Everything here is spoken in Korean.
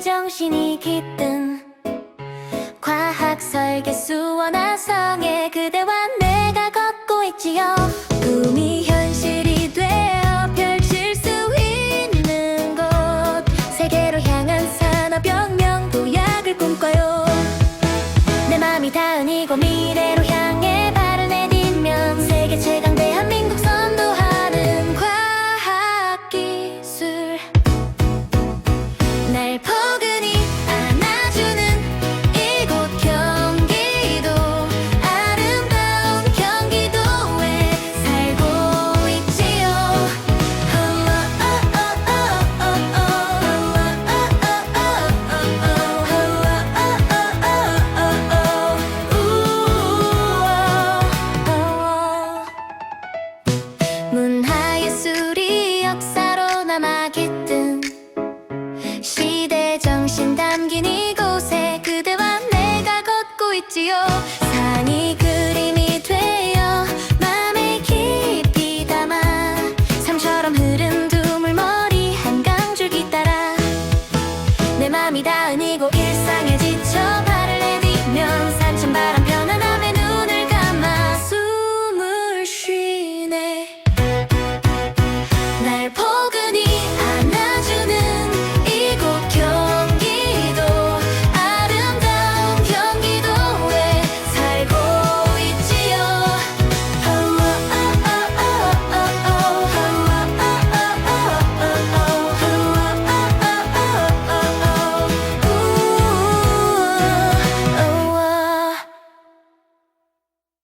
정신이 깃든 과학 설계 수원 나성에 그대와 내가 걷고 있지요 꿈이 현실이 되어 펼칠 수 있는 곳 세계로 향한 산업혁명 도약을 꿈꿔요 내 맘이 닿은 이 고민. 문화예술이 역사로 남아 깃든 시대 정신 담긴 이곳에 그대와 내가 걷고 있지요